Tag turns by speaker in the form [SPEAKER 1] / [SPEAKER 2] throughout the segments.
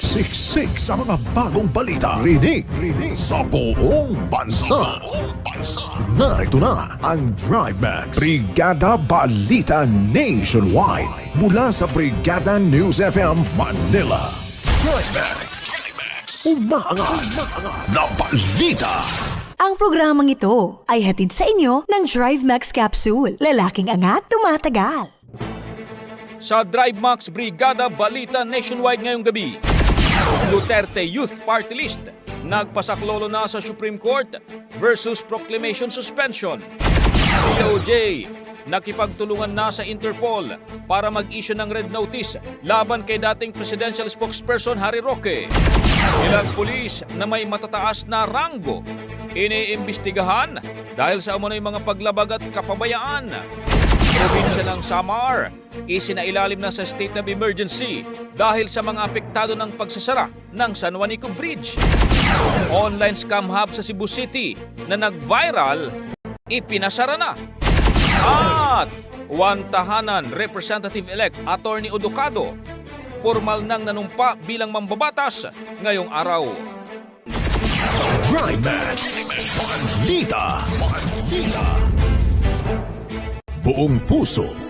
[SPEAKER 1] Siksik sa mga bagong balita. Rinig, rinig sa buong bansa. Narito na ang Drive Max. Brigada Balita Nationwide. Mula sa Brigada News FM Manila. Drive Max. Umaangat na balita.
[SPEAKER 2] Ang programang ito ay hatid sa inyo ng Drive Max Capsule. Lalaking angat, tumatagal.
[SPEAKER 3] Sa Drive Max Brigada Balita Nationwide ngayong gabi, Duterte Youth Party List nagpasaklolo na sa Supreme Court versus Proclamation Suspension. DOJ nakipagtulungan na sa Interpol para mag-issue ng red notice laban kay dating presidential spokesperson Harry Roque. Ilang pulis na may matataas na ranggo iniimbestigahan dahil sa umano'y mga paglabag at kapabayaan. Probinsya ng Samar, isinailalim na sa state of emergency dahil sa mga apektado ng pagsasara ng San Juanico Bridge. Online scam hub sa Cebu City na nag-viral, ipinasara na. At one tahanan Representative-elect Attorney Odocado, formal nang nanumpa bilang mambabatas ngayong araw.
[SPEAKER 1] Drive Max. Balita. Balita. Buong puso.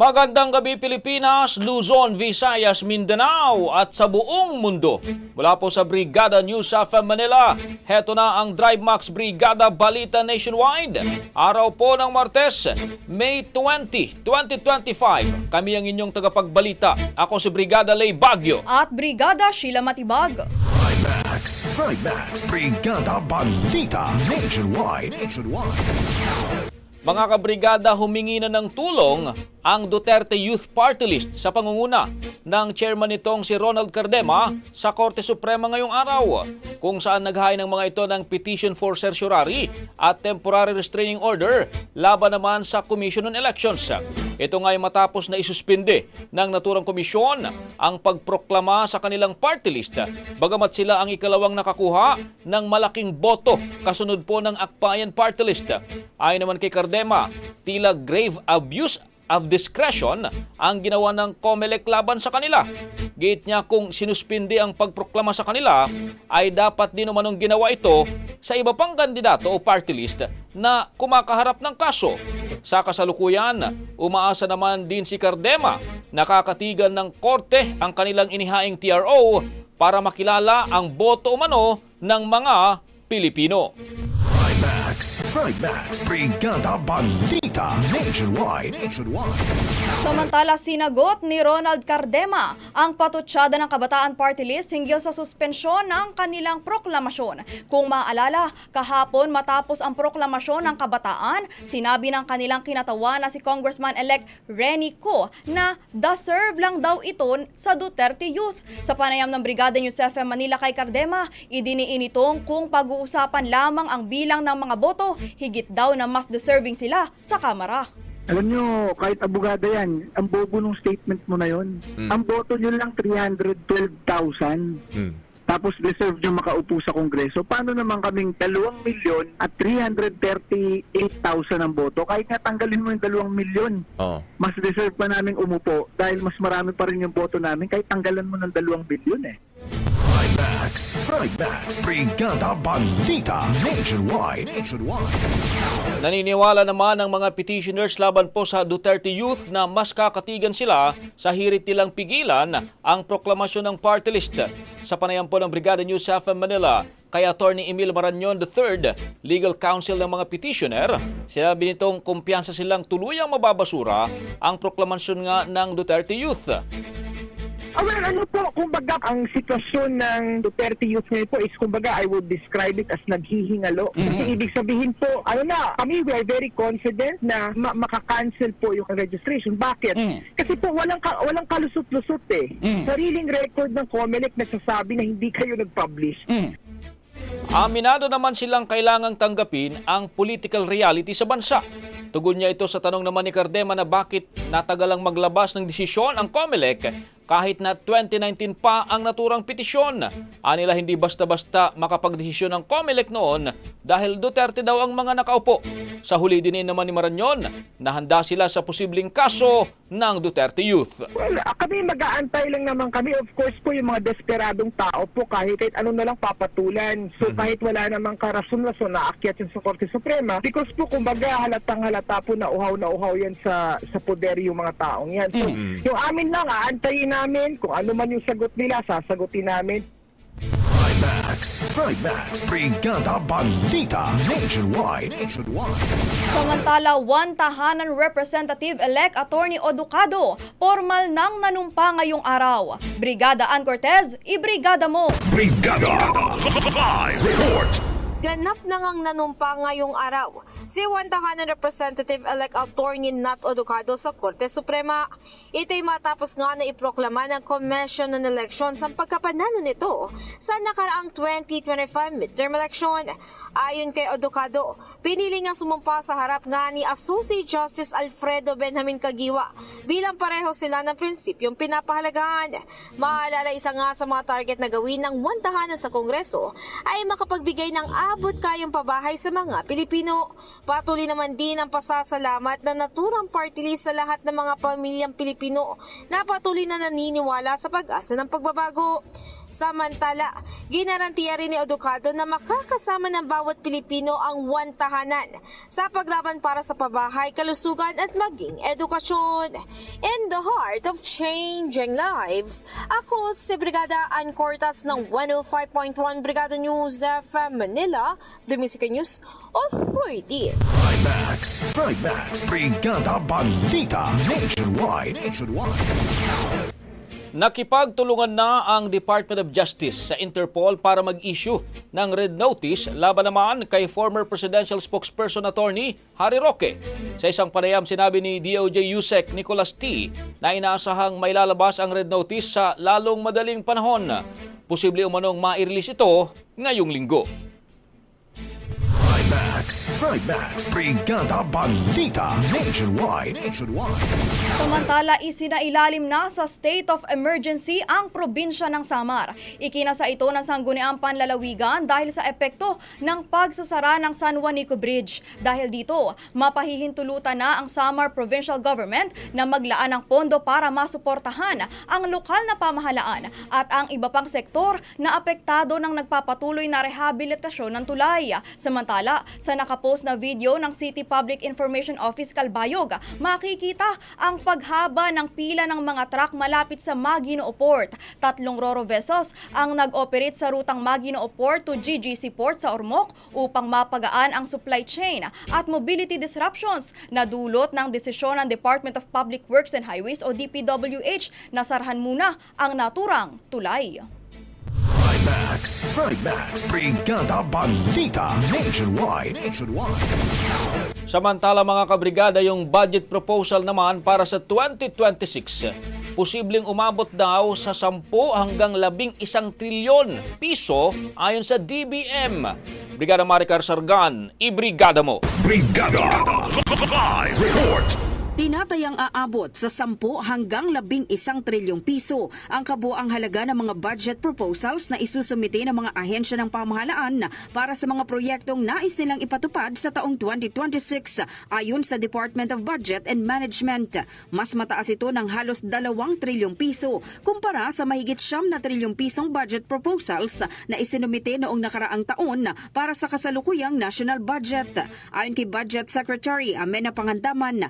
[SPEAKER 3] Magandang gabi Pilipinas, Luzon, Visayas, Mindanao at sa buong mundo. Mula po sa Brigada News of Manila, heto na ang Drive Max Brigada Balita Nationwide. Araw po ng Martes, May 20, 2025. Kami ang inyong tagapagbalita. Ako si Brigada Lay Bagyo.
[SPEAKER 4] at Brigada Sheila Matibag.
[SPEAKER 1] Thrive Max. Thrive Max. Brigada Balita Nationwide. Nationwide.
[SPEAKER 3] Mga kabrigada humingi na ng tulong ang Duterte Youth Party List sa pangunguna ng chairman nitong si Ronald Cardema sa Korte Suprema ngayong araw kung saan naghain ng mga ito ng petition for certiorari at temporary restraining order laban naman sa Commission on Elections. Ito nga ay matapos na isuspinde ng naturang komisyon ang pagproklama sa kanilang party list bagamat sila ang ikalawang nakakuha ng malaking boto kasunod po ng Akbayan Party List. Ayon naman kay Cardema, tila grave abuse of discretion ang ginawa ng COMELEC laban sa kanila. Gate niya kung sinuspindi ang pagproklama sa kanila ay dapat din umanong ginawa ito sa iba pang kandidato o party list na kumakaharap ng kaso. Sa kasalukuyan, umaasa naman din si Cardema nakakatigan ng korte ang kanilang inihaing TRO para makilala ang boto umano ng mga Pilipino.
[SPEAKER 1] Thrive Max. Trimax, Brigada Balita, Nationwide, Nationwide.
[SPEAKER 4] Samantala sinagot ni Ronald Cardema ang patutsada ng Kabataan Party List hinggil sa suspensyon ng kanilang proklamasyon. Kung maaalala, kahapon matapos ang proklamasyon ng Kabataan, sinabi ng kanilang kinatawan na si Congressman-elect Renny Co na deserve lang daw ito sa Duterte Youth. Sa panayam ng Brigada News FM Manila kay Cardema, idiniin itong kung pag-uusapan lamang ang bilang ng mga boto, higit daw na mas deserving sila sa Kamara.
[SPEAKER 5] Alam nyo, kahit abogada yan, ang bobo ng statement mo na yon. Ang boto nyo lang 312,000. Tapos deserve nyo makaupo sa Kongreso. Paano naman kaming 2 milyon at 338,000 ang boto? Kahit nga tanggalin mo yung 2 milyon,
[SPEAKER 6] Oh.
[SPEAKER 5] mas deserve pa namin umupo dahil mas marami pa rin yung boto namin kahit tanggalan mo ng 2 milyon eh.
[SPEAKER 1] Trimax, Trimax, Brigada Balita, Nationwide, Nationwide.
[SPEAKER 3] Naniniwala naman ang mga petitioners laban po sa Duterte Youth na mas kakatigan sila sa hirit nilang pigilan ang proklamasyon ng party list. Sa panayam po ng Brigada News FM Manila, kay Attorney Emil Maranyon III, legal counsel ng mga petitioner, sinabi nitong kumpiyansa silang tuluyang mababasura ang proklamasyon nga ng Duterte Youth.
[SPEAKER 5] Ah, well, ano po, kumbaga, ang sitwasyon ng Duterte Youth ngayon po is, kumbaga, I would describe it as naghihingalo. Kasi ibig sabihin po, ano na, kami, we are very confident na ma- makakancel po yung registration. Bakit? Kasi po, walang, ka- walang kalusot-lusot eh. Sariling record ng COMELEC nagsasabi na hindi kayo nag-publish.
[SPEAKER 3] Aminado naman silang kailangang tanggapin ang political reality sa bansa. Tugon niya ito sa tanong naman ni Cardema na bakit natagalang maglabas ng desisyon ang COMELEC kahit na 2019 pa ang naturang petisyon. Anila hindi basta-basta makapagdesisyon ng COMELEC noon dahil Duterte daw ang mga nakaupo. Sa huli din naman ni Maranyon na handa sila sa posibleng kaso ng Duterte Youth.
[SPEAKER 5] Well, ah, kami mag-aantay lang naman kami. Of course po, yung mga desperadong tao po, kahit, kahit ano na lang papatulan. So, kahit wala namang karason-rason na akyat yun sa Korte Suprema, because po, kumbaga, halatang halata po na uhaw na uhaw yan sa, sa poder yung mga taong yan. So, yung amin lang, aantayin namin kung ano man yung sagot nila, sasagutin namin.
[SPEAKER 1] Trimax, Trimax, Brigada Balita, Nationwide, Nationwide.
[SPEAKER 4] Samantala, one tahanan Representative-elect Attorney Oducado, formal nang nanumpa ngayong araw. Brigada Ann Cortez, ibrigada mo!
[SPEAKER 1] Brigada, live report.
[SPEAKER 7] Ganap na ngang nanumpa ngayong araw si Wantahanan Representative-elect Attorney Nat Oducado sa Korte Suprema. Ito'y matapos nga na iproklama ng Commission on Elections ang pagkapanalo nito sa nakaraang 2025 midterm election. Ayon kay Oducado, pinili nga sumumpa sa harap nga ni Associate Justice Alfredo Benjamin Kagiwa bilang pareho sila ng prinsipyong pinapahalagahan. Maalala isa nga sa mga target na gawin ng Wantahanan sa Kongreso ay makapagbigay ng abot kayong pabahay sa mga Pilipino. Patuloy naman din ang pasasalamat na naturang party list sa lahat ng mga pamilyang Pilipino na patuloy na naniniwala sa pag-asa ng pagbabago. Samantala, ginarantiya rin ni Educado na makakasama ng bawat Pilipino ang one tahanan sa paglaban para sa pabahay, kalusugan at maging edukasyon. In the heart of changing lives, ako si Brigada Ann Cortas ng 105.1 Brigada News FM Manila, The Music News Authority.
[SPEAKER 1] Trimax, Trimax, Brigada Balita, Nationwide, Nationwide.
[SPEAKER 3] Nakipagtulungan na ang Department of Justice sa Interpol para mag-issue ng red notice laban naman kay former presidential spokesperson attorney Harry Roque. Sa isang panayam sinabi ni DOJ USEC Nicholas T na inaasahang may lalabas ang red notice sa lalong madaling panahon. Posible umanong ma-release ito ngayong linggo.
[SPEAKER 1] Trimax, Trimax, Brigada Balita, Nationwide, Nationwide.
[SPEAKER 4] Samantala, isinailalim na sa state of emergency ang probinsya ng Samar. Ikinasa ito ng sangguniang panlalawigan dahil sa epekto ng pagsasara ng San Juanico Bridge. Dahil dito, mapahihintulutan na ang Samar Provincial Government na maglaan ng pondo para masuportahan ang lokal na pamahalaan at ang iba pang sektor na apektado ng nagpapatuloy na rehabilitasyon ng tulay. Samantala, sa nakapost na video ng City Public Information Office Calbayog, makikita ang paghaba ng pila ng mga truck malapit sa Maguinoo Port. Tatlong Roro vessels ang nag-operate sa rutang Maguinoo Port to GGC Port sa Ormoc upang mapagaan ang supply chain at mobility disruptions na dulot ng desisyon ng Department of Public Works and Highways o DPWH na sarhan muna ang naturang tulay.
[SPEAKER 1] Trimax. Trimax. Brigada Balita. Nationwide. Nationwide.
[SPEAKER 3] Samantala mga kabrigada, yung budget proposal naman para sa 2026, posibleng umabot daw sa 10 hanggang 11 trilyon piso ayon sa DBM. Brigada Maricar Sargan, ibrigada mo.
[SPEAKER 1] Brigada. Live report.
[SPEAKER 6] Tinatayang aabot sa 10 hanggang 11 trilyong piso ang kabuang halaga ng mga budget proposals na isusumite ng mga ahensya ng pamahalaan para sa mga proyektong nais nilang ipatupad sa taong 2026 ayon sa Department of Budget and Management. Mas mataas ito ng halos 2 trilyong piso kumpara sa mahigit siyam na trilyong pisong budget proposals na isinumite noong nakaraang taon para sa kasalukuyang national budget. Ayon kay Budget Secretary Amena Pangandaman,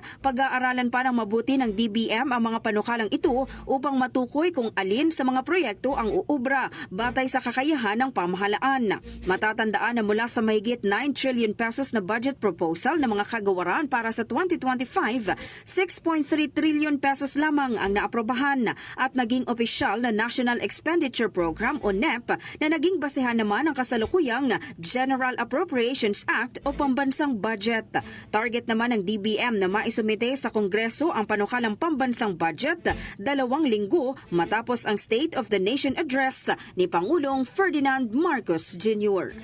[SPEAKER 6] pag-aaralan pa ng mabuti ng DBM ang mga panukalang ito upang matukoy kung alin sa mga proyekto ang uubra batay sa kakayahan ng pamahalaan. Matatandaan na mula sa mahigit 9 trillion pesos na budget proposal ng mga kagawaran para sa 2025, 6.3 trillion pesos lamang ang naaprobahan at naging opisyal na National Expenditure Program o NEP na naging basehan naman ng kasalukuyang General Appropriations Act o pambansang budget. Target naman ng DBM na maisumite sa Kongreso ang panukalang pambansang budget dalawang linggo matapos ang State of the Nation Address ni Pangulong Ferdinand Marcos Jr.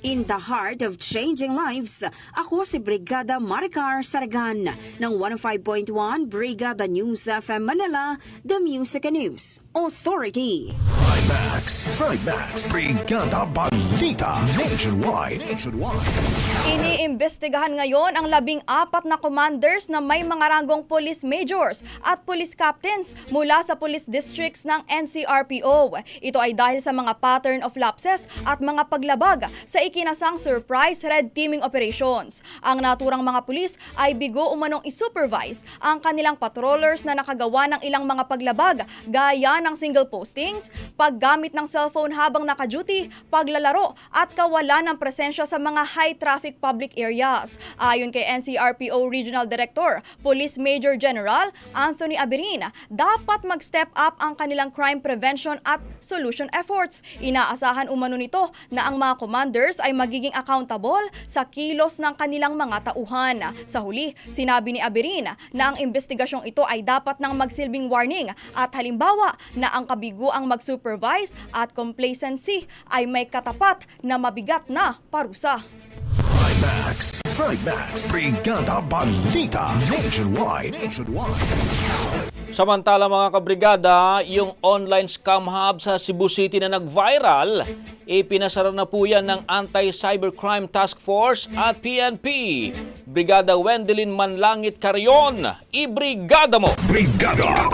[SPEAKER 6] In the heart of changing lives, ako si Brigada Maricar Saragan ng 105.1 Brigada News FM Manila, The Music News Authority.
[SPEAKER 1] Trimax. Trimax. Brigada Balita. Nationwide. Nationwide.
[SPEAKER 4] Iniimbestigahan ngayon ang labing apat na commanders na may mga ranggong police majors at police captains mula sa police districts ng NCRPO. Ito ay dahil sa mga pattern of lapses at mga paglabag sa ikinasang surprise red teaming operations. Ang naturang mga pulis ay bigo umanong isupervise ang kanilang patrollers na nakagawa ng ilang mga paglabag gaya ng single postings, paggamit ng cellphone habang naka-duty, paglalaro at kawalan ng presensya sa mga high traffic public areas. Ayon kay NCRPO Regional Director, Police Major General Anthony Aberin, dapat mag-step up ang kanilang crime prevention at solution efforts. Inaasahan umano nito na ang mga commanders ay magiging accountable sa kilos ng kanilang mga tauhan. Sa huli, sinabi ni Aberin na ang investigasyong ito ay dapat nang magsilbing warning at halimbawa na ang kabigo ang mag-supervise at complacency ay may katapat na mabigat na parusa.
[SPEAKER 1] Trimax. Trimax. Brigada Balita. Nationwide. Nationwide.
[SPEAKER 3] Samantala mga kabrigada, yung online scam hub sa Cebu City na nag-viral, ipinasara na po yan ng Anti-Cybercrime Task Force at PNP. Brigada Wendelin Manlangit Carion, ibrigada mo!
[SPEAKER 1] Brigada.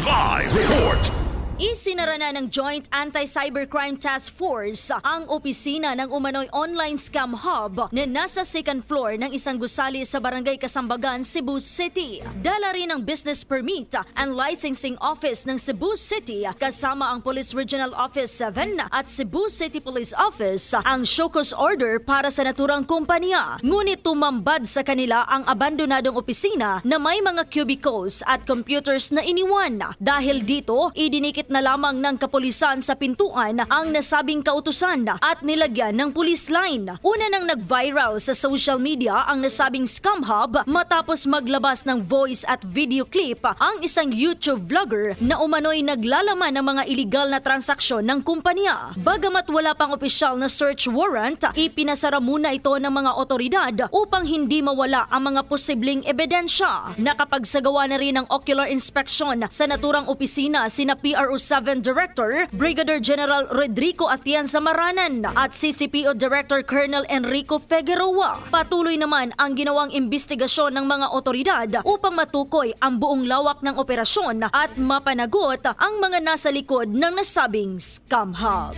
[SPEAKER 1] Live report.
[SPEAKER 8] Isinara na ng Joint Anti-Cybercrime Task Force ang opisina ng umano'y online scam hub na nasa second floor ng isang gusali sa Barangay Kasambagan, Cebu City. Dala rin ang business permit and licensing office ng Cebu City kasama ang Police Regional Office 7 at Cebu City Police Office ang cause order para sa naturang kumpanya. Ngunit tumambad sa kanila ang abandonadong opisina na may mga cubicles at computers na iniwan. Dahil dito, idinikit na lamang ng kapulisan sa pintuan ang nasabing kautusan at nilagyan ng police line. Una nang nag-viral sa social media ang nasabing scam hub matapos maglabas ng voice at video clip ang isang YouTube vlogger na umano'y naglalaman ng mga illegal na transaksyon ng kumpanya. Bagamat wala pang opisyal na search warrant, ipinasara muna ito ng mga otoridad upang hindi mawala ang mga posibleng ebidensya. Nakapagsagawa na rin ng ocular inspection sa naturang opisina sina PRO 7 Director Brigadier General Rodrigo Atienza Maranan at CCPO Director Colonel Enrico Figueroa. Patuloy naman ang ginawang investigasyon ng mga otoridad upang matukoy ang buong lawak ng operasyon at mapanagot ang mga nasa likod ng nasabing scam hub.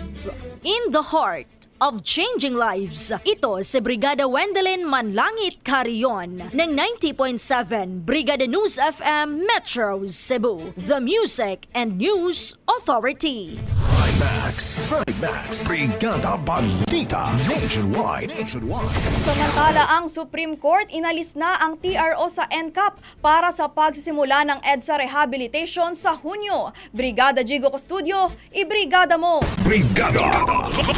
[SPEAKER 8] In the heart of changing lives. Ito si Brigada Wendelin Manlangit Carion ng 90.7 Brigada News FM Metro Cebu, the Music and News Authority.
[SPEAKER 1] Trimax, Trimax, Brigada Balita, Nationwide, Nationwide.
[SPEAKER 4] Samantala, ang Supreme Court inalis na ang TRO sa NCAP para sa pagsisimula ng EDSA rehabilitation sa Hunyo. Brigada Jigo Custodio, ibrigada mo!
[SPEAKER 1] Brigada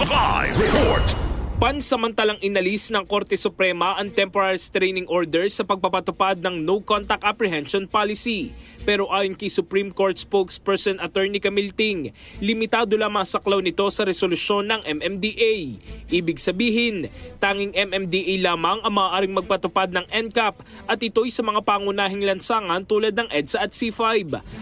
[SPEAKER 1] Live Report.
[SPEAKER 9] Pansamantalang inalis ng Korte Suprema ang temporary restraining order sa pagpapatupad ng no contact apprehension policy. Pero ayon kay Supreme Court spokesperson Attorney Camille Ting, limitado lamang ang saklaw nito sa resolusyon ng MMDA. Ibig sabihin, tanging MMDA lamang ang maaaring magpatupad ng NCAP at ito'y sa mga pangunahing lansangan tulad ng EDSA at C5.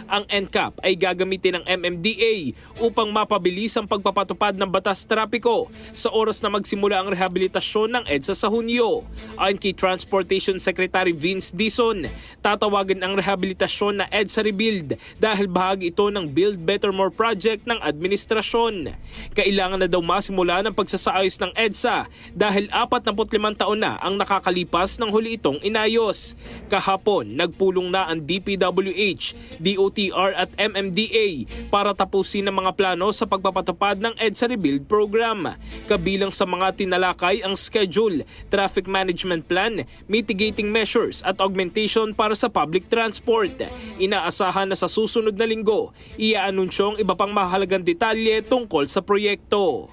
[SPEAKER 9] Ang NCAP ay gagamitin ng MMDA upang mapabilis ang pagpapatupad ng batas trapiko sa oras na magsimula ang rehabilitasyon ng EDSA sa Hunyo. Ayon kay Transportation Secretary Vince Dison, tatawagan ang rehabilitasyon na EDSA Rebuild dahil bahagi ito ng Build Better More project ng administrasyon. Kailangan na daw masimula ng pagsasaayos ng EDSA dahil 45 taon na ang nakakalipas ng huli itong inayos. Kahapon, nagpulong na ang DPWH, DOTR at MMDA para tapusin ang mga plano sa pagpapatupad ng EDSA Rebuild program. Kabilang sa mga tinalakay ang schedule, traffic management plan, mitigating measures at augmentation para sa public transport. Inaasahan na sa susunod na linggo, iaanunsyo ang iba pang mahalagang detalye tungkol sa proyekto.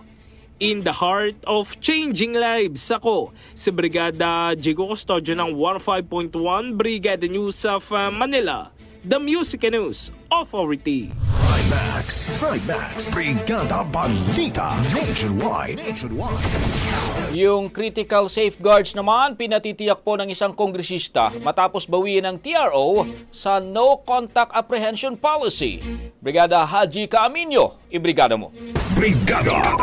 [SPEAKER 9] In the heart of changing lives, ako si Brigada Jigo Custodio ng 15.1 Brigada News of uh, Manila, the Music News Authority.
[SPEAKER 1] Trimax, Trimax, Brigada Balita, Nationwide, Nationwide.
[SPEAKER 3] Yung critical safeguards naman pinatitiyak po ng isang kongresista matapos bawiin ng TRO sa no contact apprehension policy. Brigada Haji Caaminyo, ibrigada mo.
[SPEAKER 1] Brigada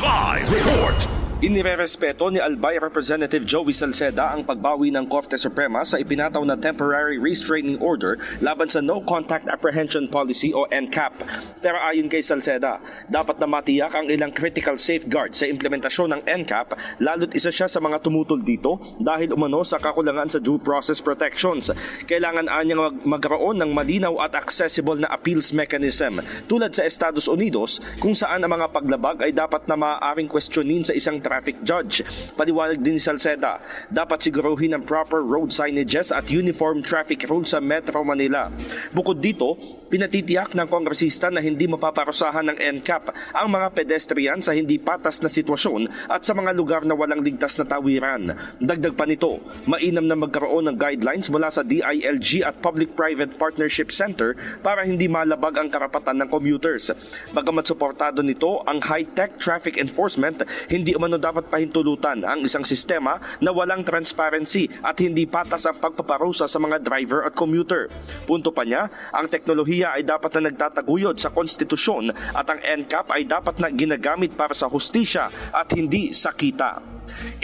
[SPEAKER 1] Live Report.
[SPEAKER 10] Inirerespeto ni Albay Representative Joey Salceda ang pagbawi ng Korte Suprema sa ipinataw na temporary restraining order laban sa No Contact Apprehension Policy o NCAP. Pero ayon kay Salceda, dapat na matiyak ang ilang critical safeguards sa implementasyon ng NCAP lalo't isa siya sa mga tumutol dito dahil umano sa kakulangan sa due process protections. Kailangan anyang mag- magkaroon ng malinaw at accessible na appeals mechanism tulad sa Estados Unidos kung saan ang mga paglabag ay dapat na maaaring questionin sa isang traffic judge. Paliwanag din ni Salceda, dapat siguruhin ang proper road signages at uniform traffic rules sa Metro Manila. Bukod dito, pinatitiyak ng kongresista na hindi mapaparusahan ng NCAP ang mga pedestrian sa hindi patas na sitwasyon at sa mga lugar na walang ligtas na tawiran. Dagdag pa nito, mainam na magkaroon ng guidelines mula sa DILG at Public-Private Partnership Center para hindi malabag ang karapatan ng commuters. Bagamat suportado nito ang high-tech traffic enforcement, hindi umano dapat pahintulutan ang isang sistema na walang transparency at hindi patas ang pagpaparusa sa mga driver at commuter. Punto pa niya, ang teknolohiya ay dapat na nagtataguyod sa konstitusyon at ang NCAP ay dapat na ginagamit para sa hustisya at hindi sa kita.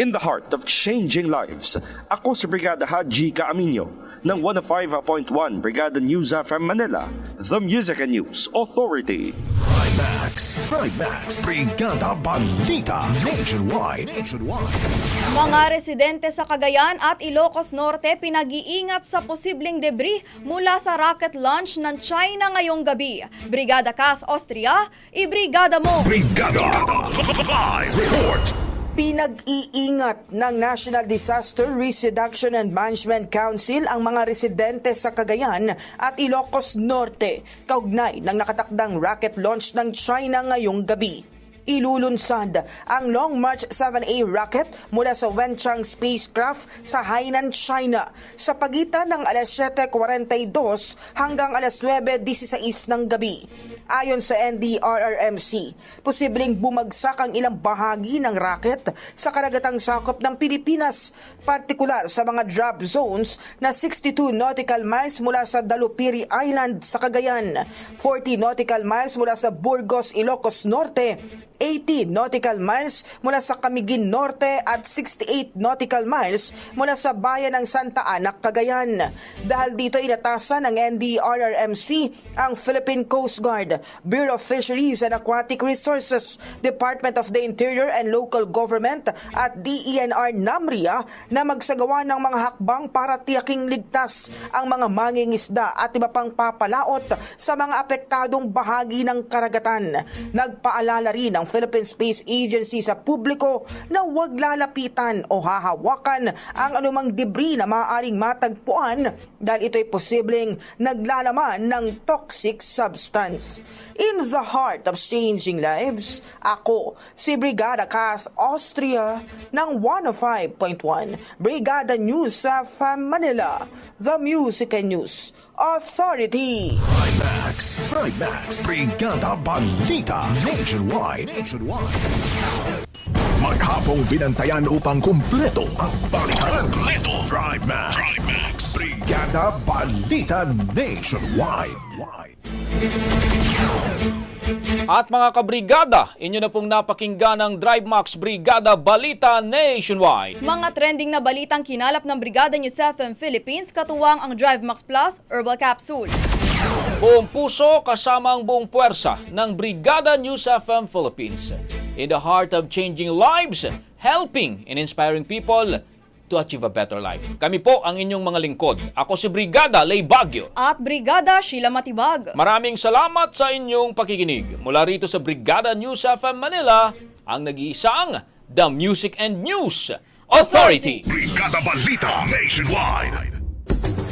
[SPEAKER 10] In the heart of changing lives, ako si Brigada Haji Caaminyo ng 105.1 Brigada News from Manila, the Music and News Authority.
[SPEAKER 1] Trimax, Trimax, Brigada Balita, Nationwide, Nationwide.
[SPEAKER 4] Mga residente sa Cagayan at Ilocos Norte pinag-iingat sa posibleng debris mula sa rocket launch ng China ngayong gabi. Brigada Kath Austria, ibrigada mo!
[SPEAKER 1] Brigada Live Report.
[SPEAKER 11] Pinag-iingat ng National Disaster Risk Reduction and Management Council ang mga residente sa Cagayan at Ilocos Norte kaugnay ng nakatakdang rocket launch ng China ngayong gabi. Ilulunsad ang Long March 7A rocket mula sa Wenchang spacecraft sa Hainan, China sa pagitan ng alas 7.42 hanggang alas 9.16 ng gabi. Ayon sa NDRRMC, posibleng bumagsak ang ilang bahagi ng rocket sa karagatang sakop ng Pilipinas, partikular sa mga drop zones na 62 nautical miles mula sa Dalupiri Island sa Cagayan, 40 nautical miles mula sa Burgos, Ilocos Norte, 80 nautical miles mula sa Camiguin Norte at 68 nautical miles mula sa bayan ng Santa Ana, Cagayan. Dahil dito inatasan ng NDRRMC ang Philippine Coast Guard Bureau of Fisheries and Aquatic Resources, Department of the Interior and Local Government at DENR NAMRIA na magsagawa ng mga hakbang para tiyaking ligtas ang mga mangingisda at iba pang papalaot sa mga apektadong bahagi ng karagatan. Nagpaalala rin ang Philippine Space Agency sa publiko na huwag lalapitan o hahawakan ang anumang debris na maaaring matagpuan dahil ito'y posibleng naglalaman ng toxic substance. In the heart of changing lives, ako si Brigada Cas Austria ng 105.1 Brigada News sa Manila, The Music and News Authority.
[SPEAKER 1] Trimax. Trimax. Brigada Balita Nationwide. Nationwide. Maghapong binantayan upang kumpleto ang balikan. Kumpleto. Trimax. Trimax. Brigada Balita Nationwide.
[SPEAKER 3] At mga kabrigada, inyo na pong napakinggan ang Drive Max Brigada Balita Nationwide.
[SPEAKER 4] Mga trending na balitang kinalap ng Brigada News FM Philippines katuwang ang Drive Max Plus Herbal Capsule.
[SPEAKER 3] Buong puso kasama ang buong puwersa ng Brigada News FM Philippines. In the heart of changing lives, helping and inspiring people to achieve a better life. Kami po ang inyong mga lingkod. Ako si Brigada Lay Bagyo.
[SPEAKER 4] At Brigada Sheila Matibag.
[SPEAKER 3] Maraming salamat sa inyong pakikinig. Mula rito sa Brigada News FM Manila, ang nag-iisang The Music and News Authority.
[SPEAKER 1] Brigada Balita Nationwide.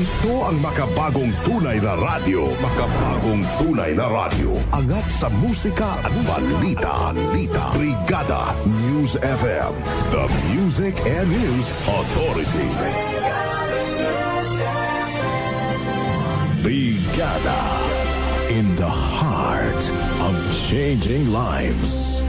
[SPEAKER 1] Ito ang makabagong tunay na radyo. Makabagong tunay na radyo. Angat sa musika at balita. balita. Brigada News FM. The Music and News Authority. Brigada. In the heart of changing lives.